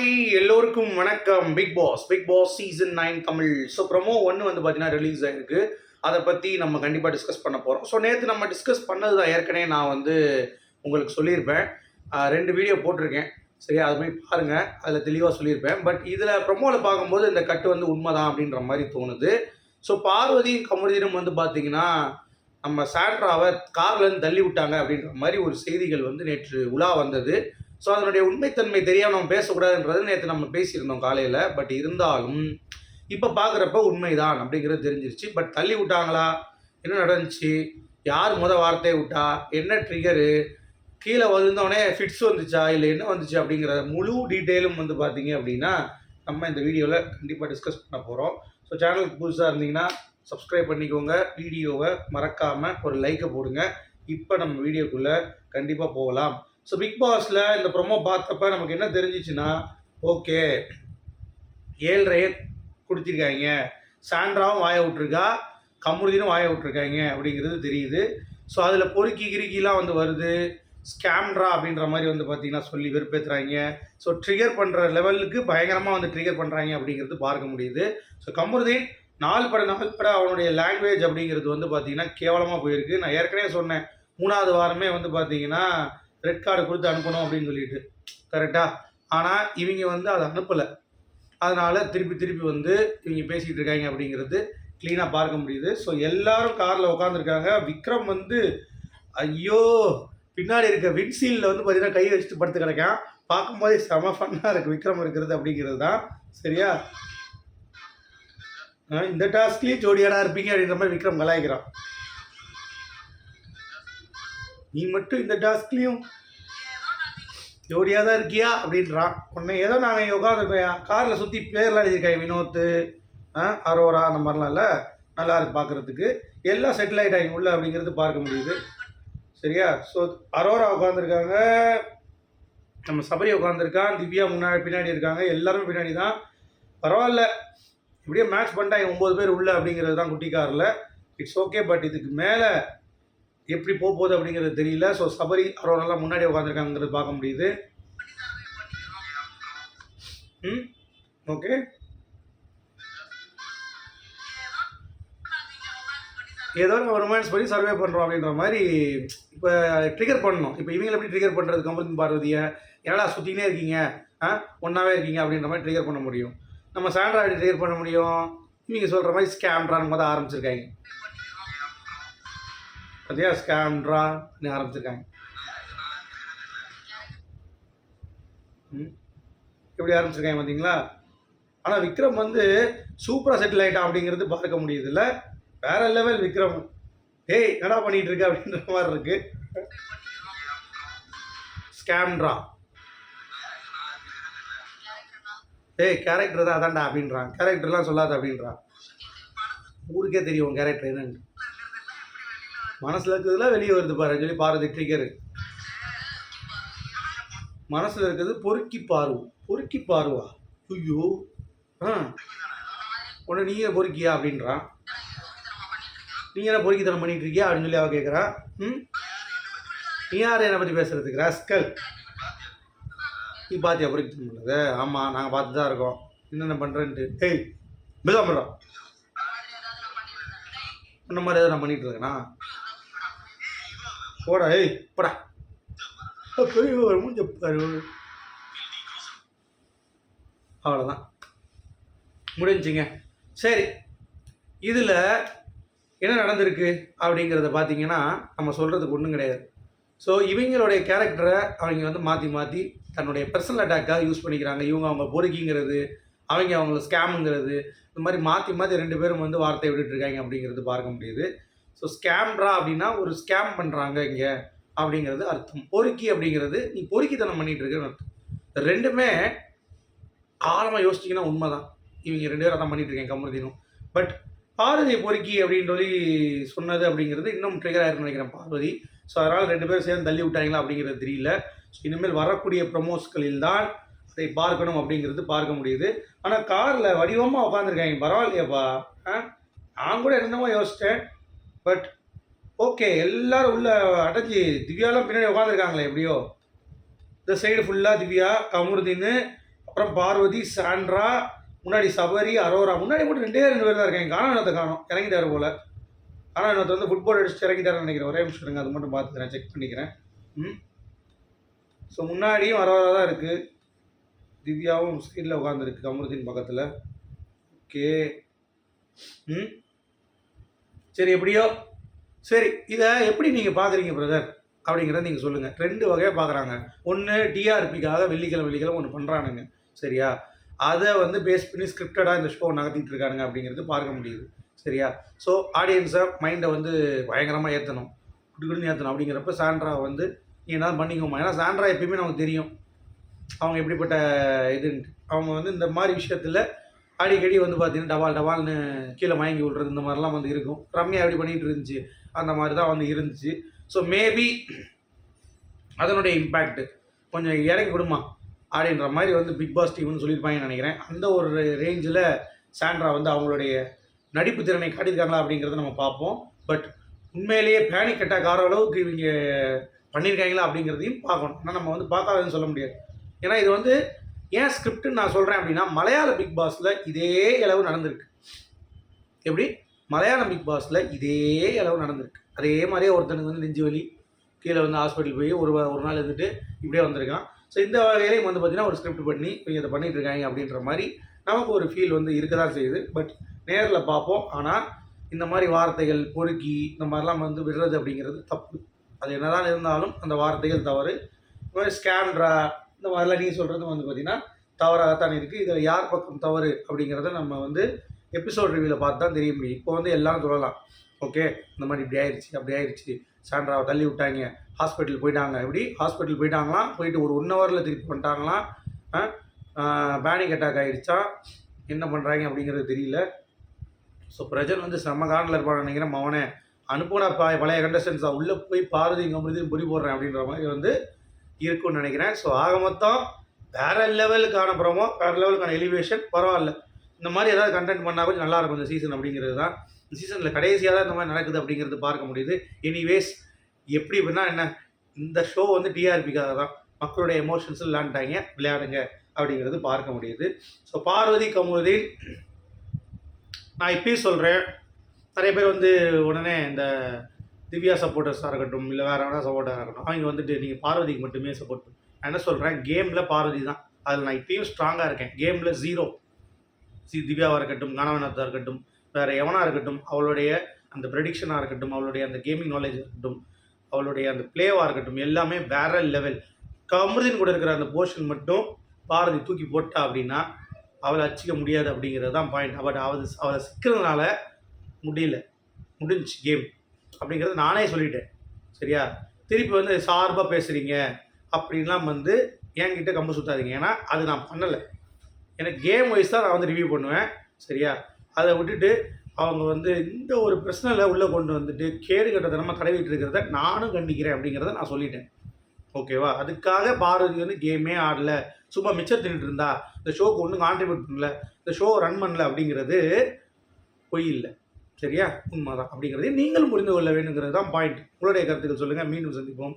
Hi எல்லோருக்கும் வணக்கம். Big Boss Big Boss season nine Tamil. So promo ஒன்று வந்து பார்த்தீங்கன்னா ரிலீஸ் ஆயிருக்கு. அதை பற்றி நம்ம கண்டிப்பாக டிஸ்கஸ் பண்ண போகிறோம் ஸோ நேற்று நம்ம டிஸ்கஸ் பண்ணது தான் ஏற்கனவே நான் வந்து உங்களுக்கு சொல்லியிருப்பேன். ரெண்டு வீடியோ போட்டிருக்கேன். சரியா? அது மாதிரி பாருங்கள் அதில் தெளிவாக சொல்லியிருப்பேன். பட் இதில் ப்ரொமோவில் பார்க்கும்போது இந்த கட்டு வந்து உண்மைதான் அப்படின்ற மாதிரி தோணுது. ஸோ பார்வதியும் கமருதீனும் வந்து பார்த்தீங்கன்னா நம்ம சாண்ட்ராவை கார்லேருந்து தள்ளி விட்டாங்க அப்படின்ற மாதிரி ஒரு செய்திகள் வந்து நேற்று உலா வந்தது. ஸோ அதனுடைய உண்மைத்தன்மை தெரியாமல் நம்ம பேசக்கூடாதுன்றது நேற்று நம்ம பேசியிருந்தோம் காலையில். பட் இருந்தாலும் இப்போ பார்க்குறப்ப உண்மைதான் அப்படிங்கிறது தெரிஞ்சிருச்சு. பட் தள்ளி விட்டாங்களா? என்ன நடந்துச்சு? யார் முத வார்த்தையை விட்டா? என்ன ட்ரிகரு கீழே விழுந்தோடனே ஃபிட்ஸ் வந்துச்சா? இல்லை என்ன வந்துச்சு? அப்படிங்கிற முழு டீட்டெயிலும் வந்து பார்த்தீங்க அப்படின்னா நம்ம இந்த வீடியோவில் கண்டிப்பாக டிஸ்கஸ் பண்ண போகிறோம் ஸோ சேனலுக்கு புதுசாக இருந்தீங்கன்னா சப்ஸ்கிரைப் பண்ணிக்கோங்க. வீடியோவை மறக்காமல் ஒரு லைக்கை போடுங்க. இப்போ நம்ம வீடியோக்குள்ளே கண்டிப்பாக போகலாம். ஸோ பிக் பாஸில் இந்த ப்ரொமோ பார்த்தப்ப நமக்கு என்ன தெரிஞ்சிச்சுன்னா ஓகே ஏழ்ரையை கொடுத்துருக்காங்க சாண்ட்ராவும் வாய விட்ருக்கா கமுருதினும் வாய விட்ருக்காங்க அப்படிங்கிறது தெரியுது. ஸோ அதில் பொறுக்கி கிறுக்கிலாம் வந்து வருது. ஸ்கேம்ட்ரா அப்படின்ற மாதிரி வந்து பார்த்தீங்கன்னா சொல்லி வெறுப்பேற்றுறாங்க ஸோ ட்ரிகர் பண்ணுற லெவலுக்கு பயங்கரமாக வந்து ட்ரிகர் பண்ணுறாங்க அப்படிங்கிறது பார்க்க முடியுது. ஸோ கமருதீன் நாலு பட நாள் பட அவனுடைய லாங்குவேஜ் அப்படிங்கிறது வந்து பார்த்தீங்கன்னா கேவலமாக போயிருக்கு. நான் ஏற்கனவே சொன்னேன் மூணாவது வாரமே வந்து பார்த்தீங்கன்னா ரெட் கார்டு கொடுத்து அனுப்பணும் அப்படின்னு சொல்லிட்டு. கரெக்டாக ஆனால் இவங்க வந்து அதை அனுப்பலை. அதனால் திருப்பி திருப்பி வந்து இவங்க பேசிக்கிட்டு இருக்காங்க அப்படிங்கிறது க்ளீனாக பார்க்க முடியுது. ஸோ எல்லாரும் காரில் உட்காந்துருக்காங்க விக்ரம் வந்து ஐயோ பின்னாடி இருக்க விண்சீல்டில் வந்து பார்த்தீங்கன்னா கை வச்சுட்டு படுத்து கிடக்கான். பார்க்கும்போதே செம ஃபன்னாக இருக்குது விக்ரம் இருக்கிறது அப்படிங்கிறது தான். சரியா? இந்த டாஸ்க்லேயும் ஜோடியாடா இருப்பீங்க அப்படின்ற மாதிரி விக்ரம் கலாய்க்கிறான். நீ மட்டும் இந்த டாஸ்க்லேயும் ஜோடியாக தான் இருக்கியா? அப்படின்றான் உன்னை ஏதோ நாங்கள் உட்காந்துருப்பேன் காரில் சுற்றி பேர்லாம் எழுதியிருக்கேன் வினோத்து ஆ, அரோரா அந்த மாதிரிலாம் இல்லை. நல்லா இருக்கு பார்க்குறதுக்கு எல்லாம் செட்டில் ஆகிட்டாங்க உள்ள அப்படிங்கிறது பார்க்க முடியுது. சரியா? ஸோ அரோரா உட்காந்துருக்காங்க நம்ம சபரி உட்காந்துருக்கான் திவ்யா முன்னாடி பின்னாடி இருக்காங்க. எல்லாரும் பின்னாடி தான். பரவாயில்ல. இப்படியே மேட்ச் பண்ணிட்டாங்க ஒம்பது பேர் உள்ள அப்படிங்கிறது தான் குட்டி காரில் இட்ஸ் ஓகே பட் இதுக்கு மேலே எப்படி போக போகுது அப்படிங்கிறது தெரியல. ஸோ சபரி அரோரெல்லாம் முன்னாடி உட்காந்துருக்காங்கிறது பார்க்க முடியுது. ம்? ஓகே ஏதோ நம்ம ரொமான்ஸ் பண்ணி சர்வே பண்ணுறோம் அப்படின்ற மாதிரி இப்போ ட்ரிகர் பண்ணணும். இப்போ இவங்களை எப்படி ட்ரிகர் பண்ணுறது கமலின் பார்வதியை என்னடா சுற்றினே இருக்கீங்க? ஆ? ஒன்றாவே இருக்கீங்க அப்படின்ற மாதிரி ட்ரிகர் பண்ண முடியும். நம்ம சாண்ட்ரா எப்படி ட்ரிகர் பண்ண முடியும். நீங்கள் சொல்கிற மாதிரி ஸ்கேம்ட்ரான்னு முதல் ஆரம்பிச்சிருக்காங்க. அதே ஸ்கேம்ட்ரா ஆரம்பிச்சிருக்காங்க. எப்படி ஆரம்பிச்சிருக்காங்க பார்த்தீங்களா? ஆனால் விக்ரம் வந்து சூப்பராக செட்டில் ஆகிட்டான் அப்படிங்கிறது பார்க்க முடியுதுல்ல. வேற லெவல் விக்ரம். ஏய் என்னடா பண்ணிட்டு இருக்க அப்படின்ற மாதிரி இருக்கு. ஸ்கேம்ட்ரா ஏய் கேரக்டர் தான் அதான்டா அப்படின்றான். கேரக்டர்லாம் சொல்லாத அப்படின்றான். ஊருக்கே தெரியும் கேரக்டர் என்னன்னு. மனசில் இருக்கிறதுல வெளியே வருது பாருன்னு சொல்லி பாரதி ட்ரிகரு மனசில் இருக்கிறது பொறுக்கி பாருவோம் பொறுக்கி பாருவா. ஐயோ ஆ. உடனே நீயே பொறுக்கியா அப்படின்றான் நீ என்ன பொறுக்கித்தனம் பண்ணிட்டு இருக்கியா அப்படின்னு சொல்லி அவ கேட்குறா ம்? நீ யார் என்னை பற்றி பேசுறதுக்கு? ரஸ்கல். நீ பார்த்தியா பொறுக்கித்தனம் பண்ணுறது ஆமாம் நாங்கள் பார்த்து தான் இருக்கோம். என்னென்ன பண்ணுறேன்ட்டு ஏய் இப்படிதான் பண்ணுறோம் இந்த மாதிரி எதாவது நான் பண்ணிட்டு இருக்கேனா? போடா ஏய் போடா. பெரிய மூஞ்ச பாரு. அவ்வளோதான் முடிஞ்சுங்க. சரி இதில் என்ன நடந்திருக்கு அப்படிங்கிறத பார்த்தீங்கன்னா நம்ம சொல்கிறதுக்கு ஒன்றும் கிடையாது. ஸோ இவங்களுடைய கேரக்டரை அவங்க வந்து மாற்றி மாற்றி தன்னுடைய பர்சனல் அட்டாக்காக யூஸ் பண்ணிக்கிறாங்க. இவங்க அவங்க பொறுக்கிங்கிறது அவங்க அவங்கள ஸ்கேமுங்கிறது இந்த மாதிரி மாற்றி மாற்றி ரெண்டு பேரும் வந்து வார்த்தை விட்டுட்டு இருக்காங்க அப்படிங்கிறது பார்க்க முடியுது. ஸோ ஸ்கேம்ரா அப்படின்னா ஒரு ஸ்கேம் பண்ணுறாங்க இங்கே அப்படிங்கிறது அர்த்தம். பொறுக்கி அப்படிங்கிறது நீ பொறுக்கித்தனம் பண்ணிகிட்டு இருக்கன்னு அர்த்தம் ரெண்டுமே ஆழமாக யோசிச்சிங்கன்னா உண்மைதான். இவங்க ரெண்டு பேரும் அதான் பண்ணிட்டு இருக்கேன் கமருதீனும். பட் பார்வதி பொறுக்கி அப்படின்னு சொல்லி சொன்னது அப்படிங்கிறது இன்னும் ட்ரிகர் ஆயிருக்குன்னு நினைக்கிறேன் பார்வதி. ஸோ அதனால் ரெண்டு பேரும் சேர்ந்து தள்ளி விட்டாங்களா அப்படிங்கிறது தெரியல. ஸோ இனிமேல் வரக்கூடிய ப்ரமோஸ்களில் தான் அதை பார்க்கணும் அப்படிங்கிறது பார்க்க முடியுது. ஆனால் காரில் வடிவமாக உட்காந்துருக்காங்க பரவாயில்லையாப்பா. ஆ? நான் கூட என்னமோ யோசித்தேன் பட் ஓகே எல்லாரும் உள்ள அடைஞ்சி திவ்யாலாம் பின்னாடி உட்காந்துருக்காங்களே எப்படியோ. இந்த சைடு ஃபுல்லாக திவ்யா கமருதீன் அப்புறம் பார்வதி சாண்ட்ரா முன்னாடி சபரி அரோரா முன்னாடி மட்டும் ரெண்டே ரெண்டு பேர் தான் இருக்காங்க. காணவனத்தை காணும் இறங்கிட்டாரு போல. காணவனத்தை வந்து ஃபுட்பால் அடிச்சுட்டு இறங்கிட்டாருன்னு நினைக்கிறேன். ஒரே நிமிஷம் இருங்க அது மட்டும் பார்த்துக்கிறேன் செக் பண்ணிக்கிறேன். ம்? ஸோ முன்னாடியும் அரோரா தான் இருக்குது திவ்யாவும் சைடில் உட்காந்துருக்கு கமருதீன் பக்கத்தில். ஓகே ம்? சரி எப்படியோ? சரி இதை எப்படி நீங்கள் பார்க்குறீங்க பிரதர் அப்படிங்கிறத நீங்கள் சொல்லுங்கள் ரெண்டு வகையாக பார்க்குறாங்க ஒன்று டிஆர்பிக்காக வெள்ளிக்கிழமை வெள்ளிக்கிழமை ஒன்று பண்ணுறானுங்க சரியா? அதை வந்து பேஸ் பண்ணி ஸ்கிரிப்டடாக இந்த ஷோ நகர்த்திட்டு இருக்கானுங்க அப்படிங்கிறது பார்க்க முடியுது. சரியா? ஸோ ஆடியன்ஸை மைண்டை வந்து பயங்கரமாக ஏற்றணும் குடுக்குன்னு ஏற்றணும் அப்படிங்கிறப்ப சாண்ட்ரா வந்து நீ என்ன பண்ணிக்கோமா ஏன்னா சாண்ட்ரா எப்பயுமே நமக்கு தெரியும். அவங்க எப்படிப்பட்ட இதுன்ட்டு. அவங்க வந்து இந்த மாதிரி விஷயத்தில் அடிக்கடி வந்து பார்த்தீங்கன்னா டபால் டபால்னு கீழே மயங்கி விட்றது இந்த மாதிரிலாம் வந்து இருக்கும். ரம்யா எப்படி பண்ணிகிட்டு இருந்துச்சு? அந்த மாதிரி தான் வந்து இருந்துச்சு. ஸோ மேபி அதனுடைய இம்பேக்ட்டு கொஞ்சம் இறக்கி விடுமா? அப்படின்ற மாதிரி வந்து பிக் பாஸ் டீம்னு சொல்லியிருப்பாங்கன்னு நினைக்கிறேன். அந்த ஒரு ரேஞ்சில் சாண்ட்ரா வந்து அவங்களுடைய நடிப்பு திறனை காட்டியிருக்காங்களா அப்படிங்கிறத நம்ம பார்ப்போம். பட் உண்மையிலேயே பேனிக் அட்டாக் ஆகிற அளவுக்கு இவங்க பண்ணியிருக்காங்களா அப்படிங்கிறதையும் பார்க்கணும். ஆனால் நம்ம வந்து பார்க்காததுன்னு சொல்ல முடியாது. ஏன்னா இது வந்து ஏன் ஸ்கிரிப்ட்னு நான் சொல்கிறேன் அப்படின்னா மலையாள பிக் பாஸில் இதே அளவு நடந்திருக்கு. எப்படி? மலையாள பிக் பாஸில் இதே அளவு நடந்திருக்கு. அதே மாதிரியே ஒருத்தனுக்கு வந்து நெஞ்சு வலி கீழே வந்து ஹாஸ்பிட்டல் போய் ஒரு வா- ஒரு நாள் இருந்துட்டு இப்படியே வந்திருக்கான். ஸோ இந்த வகையிலையும் வந்து பார்த்தீங்கன்னா ஒரு ஸ்கிரிப்ட் பண்ணி இவங்க இதை பண்ணிகிட்டு இருக்காங்க அப்படின்ற மாதிரி நமக்கு ஒரு ஃபீல் வந்து இருக்க தான் செய்யுது. பட் நேரில் பார்ப்போம். ஆனால் இந்த மாதிரி வார்த்தைகள் பொறுக்கி இந்த மாதிரிலாம் வந்து விடுறது அப்படிங்கிறது தப்பு. அது என்னதான் இருந்தாலும் அந்த வார்த்தைகள் தவறு. இந்த மாதிரி ஸ்கேன்ரா இந்த மாதிரிலாம் நீ சொல்கிறது வந்து பார்த்தீங்கன்னா தவறாகத்தான் இருக்குது இதில் யார் பக்கம் தவறு அப்படிங்கிறத நம்ம வந்து எபிசோட் ரிவியூவில் பார்த்து தான் தெரிய முடியும். இப்போ வந்து எல்லாம் சொல்லலாம். ஓகே இந்த மாதிரி இப்படி ஆயிடுச்சு அப்படி ஆயிடுச்சு சாண்ட்ராவை தள்ளி விட்டாங்க. ஹாஸ்பிட்டல் போயிட்டாங்க. எப்படி? ஹாஸ்பிட்டல் போயிட்டாங்களாம். போயிட்டு ஒரு ஒன் ஹவரில் திருப்பி பண்ணிட்டாங்களாம் பேனிக் அட்டாக் ஆகிடுச்சா என்ன பண்ணுறாங்க அப்படிங்கிறது தெரியல. ஸோ பிரஜன் வந்து செம்ம காண்டில் இருப்பான்னு நினைக்கிறேன். மவனே அனுப்புனா பா பழைய கண்டஸ்டன்ஸாக உள்ளே போய் பாரதி கம்பெனி பொடி போடுறேன் அப்படின்ற மாதிரி வந்து இருக்கும்னு நினைக்கிறேன். ஸோ ஆக மொத்தம் வேறு லெவலுக்கான ப்ரோமோ வேறு லெவலுக்கான எலிவேஷன் பரவாயில்ல. இந்த மாதிரி ஏதாவது கண்டென்ட் பண்ணால் கொஞ்சம் நல்லா இருக்கும் இந்த சீசன் அப்படிங்கிறது தான். இந்த சீசனில் கடைசியாக தான் இந்த மாதிரி நடக்குது அப்படிங்கிறது பார்க்க முடியுது. எனிவேஸ் எப்படி அப்படின்னா என்ன இந்த ஷோ வந்து டிஆர்பிக்காக தான். மக்களுடைய எமோஷன்ஸ் விளையாண்டாங்க விளையாடுங்க அப்படிங்கிறது பார்க்க முடியுது. ஸோ பார்வதி கமுதீன் நான் இப்பயும் சொல்கிறேன் நிறைய பேர் வந்து உடனே இந்த திவ்யா சப்போர்ட்டர்ஸாக இருக்கட்டும் இல்லை வேறு வேணா சப்போர்ட்டராக இருக்கட்டும் அவங்க வந்துட்டு நீங்கள் பார்வதிக்கு மட்டுமே சப்போர்ட் பண்ணு. நான் என்ன சொல்கிறேன் கேமில் பார்வதி தான். அதில் நான் இப்பயும் ஸ்ட்ராங்காக இருக்கேன். கேமில் ஜீரோ சி திவ்யாவாக இருக்கட்டும் கணவனத்தாக இருக்கட்டும் வேறு எவனாக இருக்கட்டும் அவளுடைய அந்த ப்ரெடிக்ஷனாக இருக்கட்டும் அவளுடைய அந்த கேமிங் நாலேஜ் இருக்கட்டும் அவளுடைய அந்த பிளேவாக இருக்கட்டும் எல்லாமே வேற லெவல் கமருதீன் கூட இருக்கிற அந்த போர்ஷன் மட்டும் பாரதி தூக்கி போட்டா அப்படின்னா அவளை அச்சிக்க முடியாது அப்படிங்கிறது தான் பாயிண்ட் பட் அவள் அவளை சிக்கிறதுனால முடியல. முடிஞ்சுச்சு கேம் அப்படிங்கிறத நானே சொல்லிட்டேன். சரியா? திருப்பி வந்து சார்பாக பேசுகிறீங்க அப்படின்லாம் வந்து என்கிட்ட கம்பு சுத்தாதீங்க. ஏன்னா அது நான் பண்ணலை. எனக்கு கேம் வைஸ் தான் நான் வந்து ரிவ்யூ பண்ணுவேன். சரியா? அதை விட்டுட்டு அவங்க வந்து இந்த ஒரு பிரச்சனையில் உள்ளே கொண்டு வந்துட்டு கேடு கட்டத்தனமாக தடவிட்டு இருக்கிறத நானும் கண்டிக்கிறேன் அப்படிங்கிறத நான் சொல்லிட்டேன். ஓகேவா அதுக்காக பாரதி வந்து கேமே ஆடல. சும்மா மிச்சம் தின்னுட்டு இருந்தா. இந்த ஷோக்கு ஒன்றும் கான்ட்ரிபியூட் பண்ணல. இந்த ஷோ ரன் பண்ணல அப்படிங்கிறது பொய் இல்லை. சரியா? உண்மைதான். அப்படிங்கிறதையும் நீங்களும் புரிந்து கொள்ள வேணுங்கிறது தான் பாயிண்ட் உங்களுடைய கருத்துக்கள் சொல்லுங்கள் மீண்டும் சந்திப்போம்.